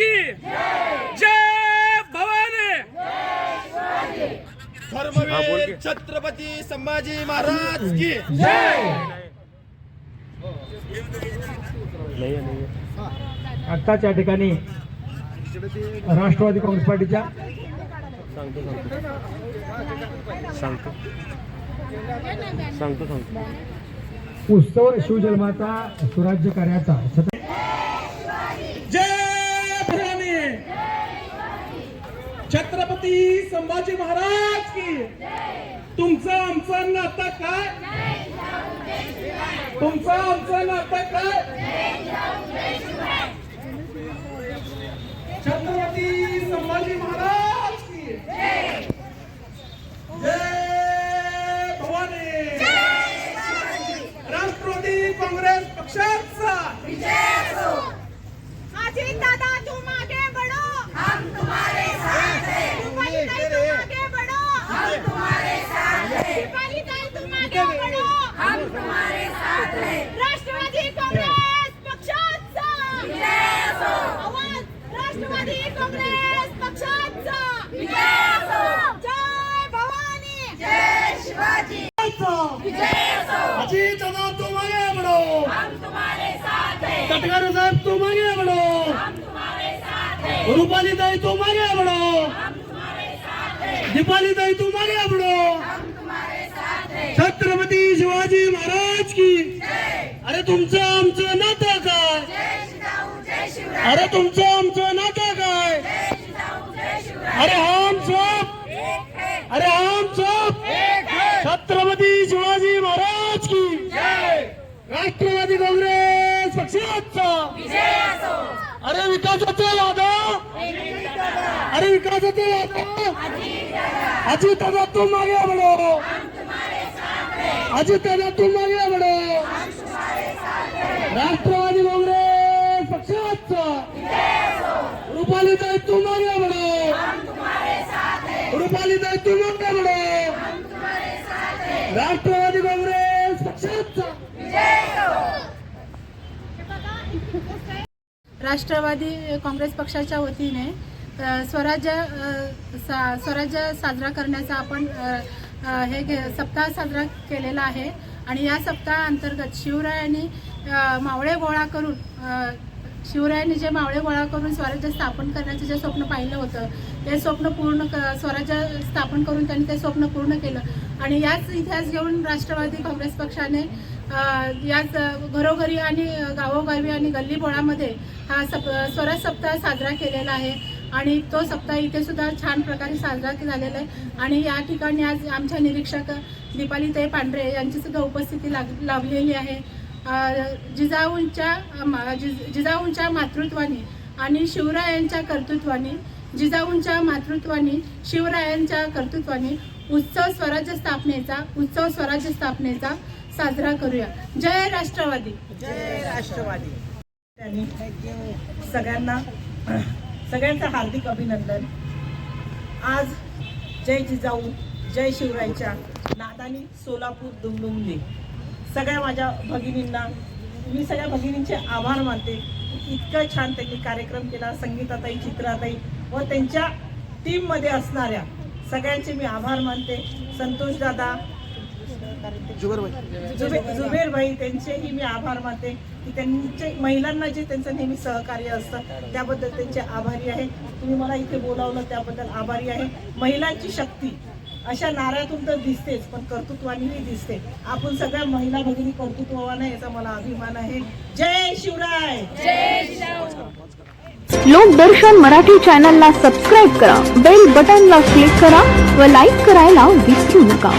की? जय भवानी! धर्मवीर छत्रपती संभाजी महाराज की. आत्ताच या ठिकाणी राष्ट्रवादी काँग्रेस पार्टीच्या सांगतो सांगतो. उत्सव शिवजन्माचा सुराज्य कार्याचा छत्रपती संभाजी महाराज की. तुमचं आमचं नातं काय? तुमचं आमचं नातं काय छत्रपती संभाजी महाराज की जय भवानी राष्ट्रवादी काँग्रेस पक्षाचा अजीत दादा तुम आगे बढ़ो हम तुम्हारे साथ हैं दीपाली ताई तुम आगे बढ़ो हम तुम्हारे साथ हैं दीपाली ताई तुम आगे बढ़ो हम तुम्हारे साथ हैं राष्ट्रवादी काँग्रेस पक्षाचा आवाज राष्ट्रवादी काँग्रेस पक्षाचा जय भवानी जय शिवाजी अजीत दादा तुम आगे बढ़ो हम तुम्हारे साथ हैं। तटकर साहब तुम आगे बढ़ो हम तुम्हारे साथ हैं। रूपाली ताई तुम आगे बढ़ो हम तुम्हारे साथ हैं। दीपाली ताई तुम आगे बढ़ो हम तुम्हारे साथ हैं। छत्रपती शिवाजी महाराज की। अरे तुमचं आमचं नातं काय? अरे तुमचं आमचं नातं काय? अरे हम विकासाचे वादा? अरे विकासाचे वादा? अजित दादा तू मागे म्हणो अजित दादा तू मागे म्हणो राष्ट्रवादी काँग्रेस पक्षाचा. रुपाली ताई तू मागे म्हणो रुपाली ताई तू मागे म्हणो राष्ट्र काँग्रेस पक्षाचा राष्ट्रवादी काँग्रेस पक्षाच्या वतीने स्वराज्य सा स्वराज्य साजरा करण्याचा आपण हे घे- सप्ताह साजरा केलेला आहे. आणि या सप्ताहाअंतर्गत शिवरायांनी मावळे गोळा करून शिवरायांनी जे मावळे गोळा करून स्वराज्य स्थापन करण्याचं जे स्वप्न पाहिलं होतं ते स्वप्न पूर्ण क स्वराज्य स्थापन करून त्यांनी ते स्वप्न पूर्ण केलं. आणि याच इतिहास घेऊन राष्ट्रवादी काँग्रेस पक्षाने याच घरोघरी आणि गावोगावी आणि गल्लीबोळामध्ये हा सप स्वराज सप्ताह साजरा केलेला आहे. आणि तो सप्ताह इथे सुद्धा छान प्रकारे साजरा झालेला आहे. आणि या ठिकाणी आज आमच्या निरीक्षक दीपाली ते पांढरे यांची सुद्धा उपस्थिती लाग लाभलेली आहे. जिजाऊंच्या जिजाऊंच्या मातृत्वाने आणि शिवरायांच्या कर्तृत्वाने जिजाऊंच्या मातृत्वाने शिवरायांच्या कर्तृत्वाने उत्सव स्वराज्य स्थापनेचा उत्सव स्वराज्य स्थापनेचा साजरा करूया. जय राष्ट्रवादी. जय राष्ट्रवादी. सगळ्यांना सगळ्यांचं हार्दिक अभिनंदन. आज जय जिजाऊ जय शिवरायच्या नादानी सोलापूर दुमदुमली सगळ्या माझ्या भगिनींना मी सगळ्या भगिनींचे आभार मानते. इतकं छान त्यांनी कार्यक्रम केला संगीताताई चित्राताई व त्यांच्या टीममध्ये असणाऱ्या सगळ्यांचे मी आभार मानते. संतोष दादा जुबे जुबेर भाई त्यांचेही मी आभार मानते. की त्यांचे महिलांना जे त्यांचं नेहमी सहकार्य असतं त्याबद्दल त्यांचे आभारी आहे. तुम्ही मला इथे बोलावलं त्याबद्दल आभारी आहे. महिलांची शक्ती अशा नाऱ्यातून तर दिसतेच पण कर्तृत्वानेही दिसते. आपण सगळ्या महिला भगिनी कर्तृत्वाने याचा मला अभिमान आहे. जय शिवराय! लोकदर्शन मराठी चॅनलला सबस्क्राईब करा बेल बटनला क्लिक करा व लाईक करायला विसरू नका.